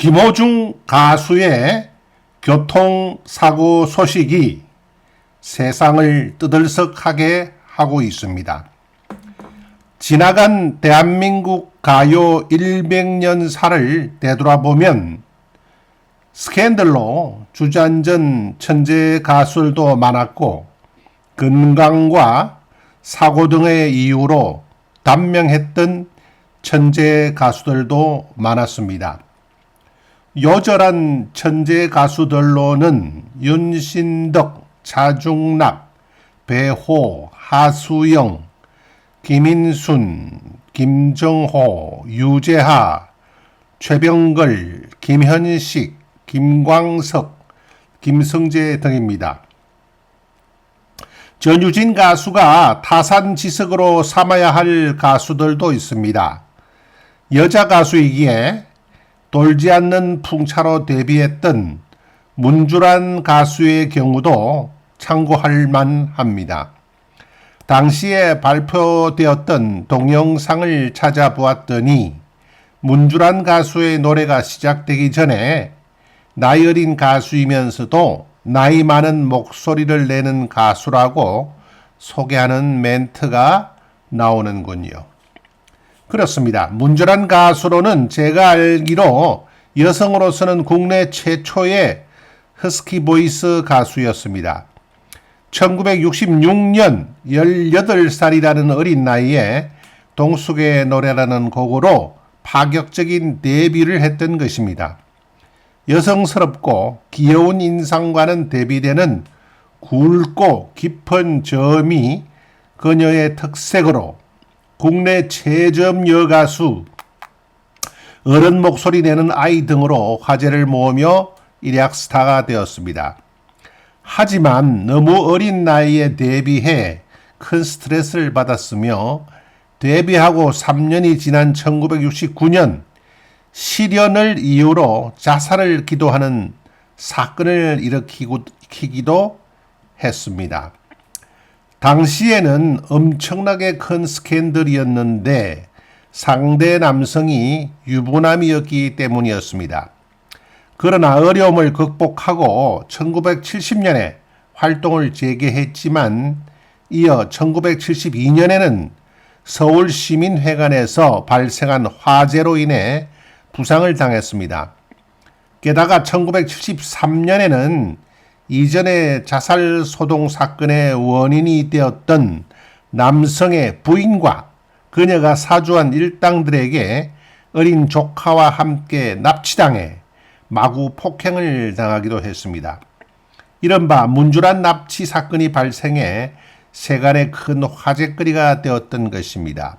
김호중 가수의 교통사고 소식이 세상을 뜨들썩하게 하고 있습니다. 지나간 대한민국 가요 100년사를 되돌아보면 스캔들로 주저앉은 천재 가수들도 많았고 건강과 사고 등의 이유로 단명했던 천재 가수들도 많았습니다. 요절한 천재 가수들로는 윤신덕, 차중락, 배호, 하수영, 김인순, 김정호, 유재하, 최병걸, 김현식, 김광석, 김성재 등입니다. 전유진 가수가 타산지석으로 삼아야 할 가수들도 있습니다. 여자 가수이기에 돌지 않는 풍차로 데뷔했던 문주란 가수의 경우도 참고할 만합니다. 당시에 발표되었던 동영상을 찾아보았더니 문주란 가수의 노래가 시작되기 전에 나이 어린 가수이면서도 나이 많은 목소리를 내는 가수라고 소개하는 멘트가 나오는군요. 그렇습니다. 문주란 가수로는 제가 알기로 여성으로서는 국내 최초의 허스키 보이스 가수였습니다. 1966년 18살이라는 어린 나이에 동숙의 노래라는 곡으로 파격적인 데뷔를 했던 것입니다. 여성스럽고 귀여운 인상과는 대비되는 굵고 깊은 점이 그녀의 특색으로 국내 최점 여가수 어른 목소리 내는 아이 등으로 화제를 모으며 일약 스타가 되었습니다. 하지만 너무 어린 나이에 데뷔해 큰 스트레스를 받았으며 데뷔하고 3년이 지난 1969년 시련을 이유로 자살을 기도하는 사건을 일으키기도 했습니다. 당시에는 엄청나게 큰 스캔들이었는데 상대 남성이 유부남이었기 때문이었습니다. 그러나 어려움을 극복하고 1970년에 활동을 재개했지만 이어 1972년에는 서울시민회관에서 발생한 화재로 인해 부상을 당했습니다. 게다가 1973년에는 이전의 자살 소동 사건의 원인이 되었던 남성의 부인과 그녀가 사주한 일당들에게 어린 조카와 함께 납치당해 마구 폭행을 당하기도 했습니다. 이른바 문주란 납치 사건이 발생해 세간의 큰 화제거리가 되었던 것입니다.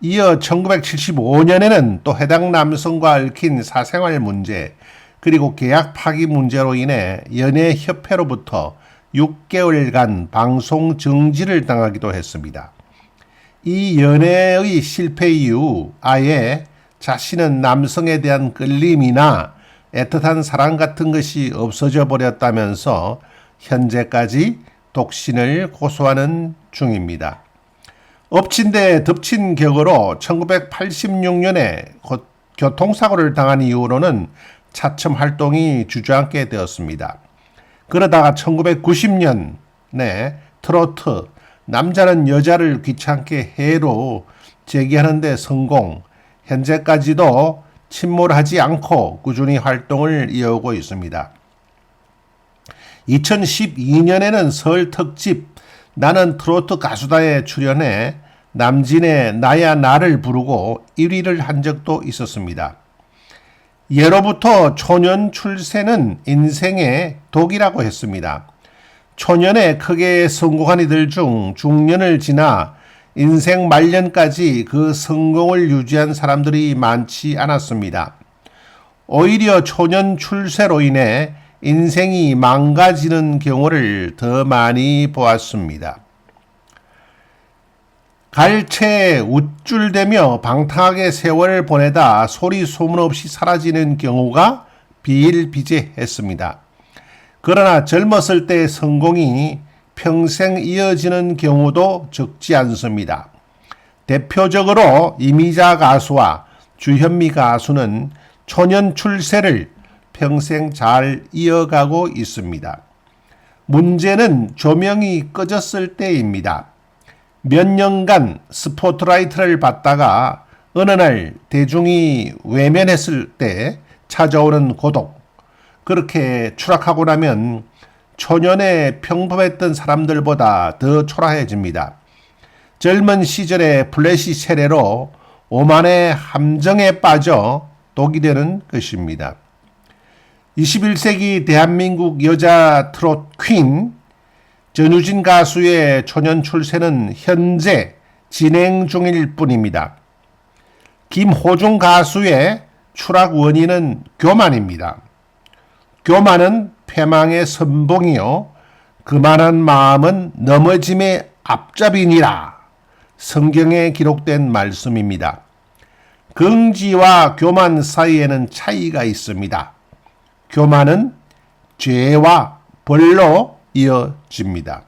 이어 1975년에는 또 해당 남성과 얽힌 사생활 문제 그리고 계약 파기 문제로 인해 연예협회로부터 6개월간 방송 정지를 당하기도 했습니다. 이 연애의 실패 이후 아예 자신은 남성에 대한 끌림이나 애틋한 사랑 같은 것이 없어져 버렸다면서 현재까지 독신을 고소하는 중입니다. 엎친 데 덮친 격으로 1986년에 교통사고를 당한 이후로는 차츰 활동이 주저앉게 되었습니다. 그러다가 1990년에 트로트 남자는 여자를 귀찮게 해로 제기하는데 성공, 현재까지도 침몰하지 않고 꾸준히 활동을 이어오고 있습니다. 2012년에는 설 특집 나는 트로트 가수다에 출연해 남진의 나야 나를 부르고 1위를 한 적도 있었습니다. 예로부터 초년 출세는 인생의 독이라고 했습니다. 초년에 크게 성공한 이들 중 중년을 지나 인생 말년까지 그 성공을 유지한 사람들이 많지 않았습니다. 오히려 초년 출세로 인해 인생이 망가지는 경우를 더 많이 보았습니다. 갈채 우쭐대며 방탕하게 세월을 보내다 소리 소문 없이 사라지는 경우가 비일비재했습니다. 그러나 젊었을 때의 성공이 평생 이어지는 경우도 적지 않습니다. 대표적으로 이미자 가수와 주현미 가수는 초년 출세를 평생 잘 이어가고 있습니다. 문제는 조명이 꺼졌을 때입니다. 몇 년간 스포트라이트를 받다가 어느 날 대중이 외면했을 때 찾아오는 고독. 그렇게 추락하고 나면 초년에 평범했던 사람들보다 더 초라해집니다. 젊은 시절의 플래시 세례로 오만의 함정에 빠져 독이 되는 것입니다. 21세기 대한민국 여자 트롯 퀸 전유진 가수의 초년 출세는 현재 진행 중일 뿐입니다. 김호중 가수의 추락 원인은 교만입니다. 교만은 패망의 선봉이요. 그만한 마음은 넘어짐의 앞잡이니라. 성경에 기록된 말씀입니다. 긍지와 교만 사이에는 차이가 있습니다. 교만은 죄와 벌로 이어집니다.